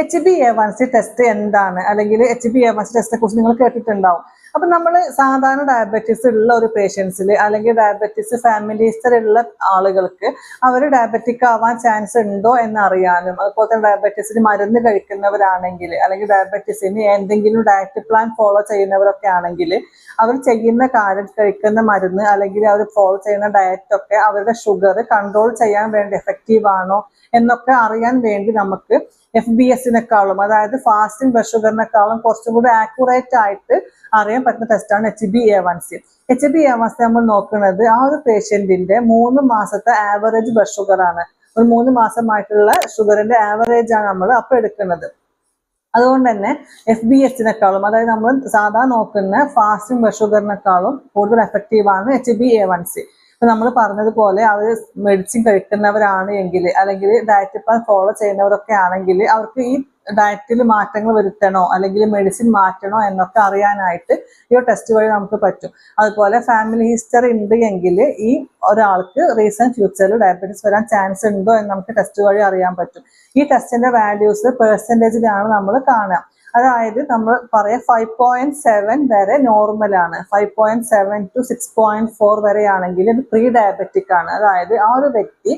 H B A one C test എന്താണ്? അല്ലെങ്കിൽ H B A one C ടെസ്റ്റിനെ കുറിച്ച് നിങ്ങൾ കേട്ടിട്ടുണ്ടാവും. അപ്പൊ നമ്മൾ സാധാരണ ഡയബറ്റീസ് ഉള്ള ഒരു പേഷ്യൻസിൽ അല്ലെങ്കിൽ ഡയബറ്റീസ് ഫാമിലീസിലുള്ള ആളുകൾക്ക് അവർ ഡയബറ്റിക് ആവാൻ ചാൻസ് ഉണ്ടോ എന്ന് അറിയാനും അതുപോലെ തന്നെ ഡയബറ്റീസിന് മരുന്ന് കഴിക്കുന്നവരാണെങ്കിൽ അല്ലെങ്കിൽ ഡയബറ്റീസിന് എന്തെങ്കിലും ഡയറ്റ് പ്ലാൻ ഫോളോ ചെയ്യുന്നവരൊക്കെ ആണെങ്കിൽ അവർ ചെയ്യുന്ന കാര്യം കഴിക്കുന്ന മരുന്ന് അല്ലെങ്കിൽ അവർ ഫോളോ ചെയ്യുന്ന ഡയറ്റ് ഒക്കെ അവരുടെ ഷുഗർ കൺട്രോൾ ചെയ്യാൻ വേണ്ടി എഫക്റ്റീവ് ആണോ എന്നൊക്കെ അറിയാൻ വേണ്ടി നമുക്ക് എഫ് ബി എസിനെക്കാളും അതായത് ഫാസ്റ്റിംഗ് ബ്ലഡ് ഷുഗറിനെക്കാളും കുറച്ചും കൂടി ആക്യുറേറ്റ് ആയിട്ട് അറിയാൻ പറ്റുന്ന ടെസ്റ്റാണ് H B A one C H B A one C നമ്മൾ നോക്കുന്നത് ആ ഒരു പേഷ്യന്റിന്റെ മൂന്ന് മാസത്തെ ആവറേജ് ബ്ലഡ് ഷുഗർ ആണ്. ഒരു മൂന്ന് മാസമായിട്ടുള്ള ഷുഗറിന്റെ ആവറേജ് ആണ് നമ്മൾ അപ്പോൾ എടുക്കുന്നത്. അതുകൊണ്ട് തന്നെ എഫ് ബി എസിനെക്കാളും അതായത് നമ്മൾ സാധാരണ നോക്കുന്ന ഫാസ്റ്റിംഗ് ബ്ലഡ് ഷുഗറിനെക്കാളും കൂടുതൽ എഫക്റ്റീവ് ആണ് H B A one C നമ്മൾ പറഞ്ഞതുപോലെ അവർ മെഡിസിൻ കഴിക്കുന്നവരാണ് എങ്കിൽ അല്ലെങ്കിൽ ഡയറ്റ് പ്ലാൻ ഫോളോ ചെയ്യുന്നവരൊക്കെ ആണെങ്കിൽ അവർക്ക് ഈ ഡയറ്റിൽ മാറ്റങ്ങൾ വരുത്തണോ അല്ലെങ്കിൽ മെഡിസിൻ മാറ്റണോ എന്നൊക്കെ അറിയാനായിട്ട് ഈ ടെസ്റ്റ് വഴി നമുക്ക് പറ്റും. അതുപോലെ ഫാമിലി ഹിസ്റ്ററി ഉണ്ട് എങ്കിൽ ഈ ഒരാൾക്ക് റീസെന്റ് ഫ്യൂച്ചറിൽ ഡയബറ്റീസ് വരാൻ ചാൻസ് ഉണ്ടോ എന്ന് നമുക്ക് ടെസ്റ്റ് വഴി അറിയാൻ പറ്റും. ഈ ടെസ്റ്റിന്റെ വാല്യൂസ് പെർസെന്റേജിലാണ് നമ്മൾ കാണുക. അതായത് നമ്മൾ പറയാം ഫൈവ് പോയിന്റ് സെവൻ വരെ നോർമൽ ആണ്. Five point seven to six point four വരെയാണെങ്കിൽ ഇത് പ്രീ ഡയബറ്റിക് ആണ്. അതായത് ആ ഒരു വ്യക്തി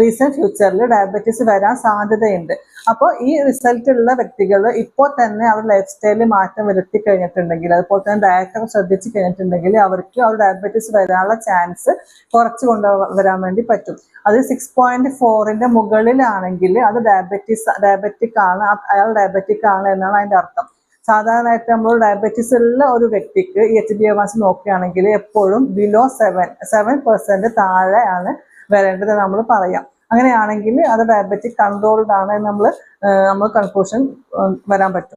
റീസെന്റ് ഫ്യൂച്ചറിൽ ഡയബറ്റീസ് വരാൻ സാധ്യതയുണ്ട്. അപ്പോൾ ഈ റിസൾട്ട് ഉള്ള വ്യക്തികൾ ഇപ്പോൾ തന്നെ അവർ ലൈഫ് സ്റ്റൈലിൽ മാറ്റം വരുത്തി കഴിഞ്ഞിട്ടുണ്ടെങ്കിൽ അതുപോലെ തന്നെ ഡയറ്റ് ഒക്കെ ശ്രദ്ധിച്ച് കഴിഞ്ഞിട്ടുണ്ടെങ്കിൽ അവർക്ക് അവർ ഡയബറ്റീസ് വരാനുള്ള ചാൻസ് കുറച്ച് കൊണ്ടുവരാൻ വേണ്ടി പറ്റും. അത് സിക്സ് പോയിന്റ് ഫോറിന്റെ മുകളിലാണെങ്കിൽ അത് ഡയബറ്റീസ് ഡയബറ്റിക് ആണ് അയാൾ ഡയബറ്റിക് ആണ് എന്നാണ് അതിന്റെ അർത്ഥം. സാധാരണയായിട്ട് നമ്മൾ ഡയബറ്റീസ് ഉള്ള ഒരു വ്യക്തിക്ക് എച്ച് ഡി എ മാസ് നോക്കുകയാണെങ്കിൽ എപ്പോഴും ബിലോ സെവൻ സെവൻ പെർസെന്റ് താഴെയാണ് വരേണ്ടത് നമ്മൾ പറയാം. അങ്ങനെയാണെങ്കിൽ അത് ഡയബറ്റിക് കൺട്രോൾഡ് ആണ് നമ്മൾ നമ്മൾ കൺക്ലൂഷൻ വരാൻ പറ്റും.